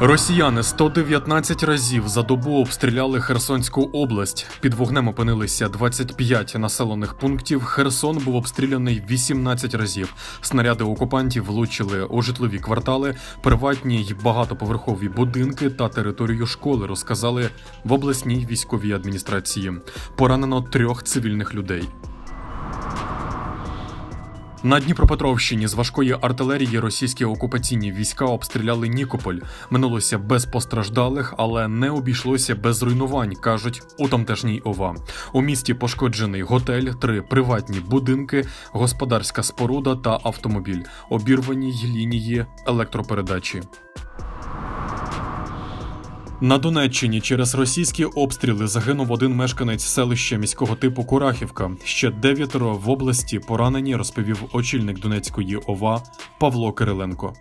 Росіяни 119 разів за добу обстріляли Херсонську область. Під вогнем опинилися 25 населених пунктів. Херсон був обстріляний 18 разів. Снаряди окупантів влучили у житлові квартали, приватні й багатоповерхові будинки та територію школи. Розказали в обласній військовій адміністрації. Поранено трьох цивільних людей. На Дніпропетровщині з важкої артилерії російські окупаційні війська обстріляли Нікополь. Минулося без постраждалих, але не обійшлося без руйнувань, кажуть у тамтешній ОВА. У місті пошкоджений готель, три приватні будинки, господарська споруда та автомобіль, обірвані лінії електропередачі. На Донеччині через російські обстріли загинув один мешканець селища міського типу Курахівка. Ще дев'ятеро в області поранені, розповів очільник Донецької ОВА Павло Кириленко.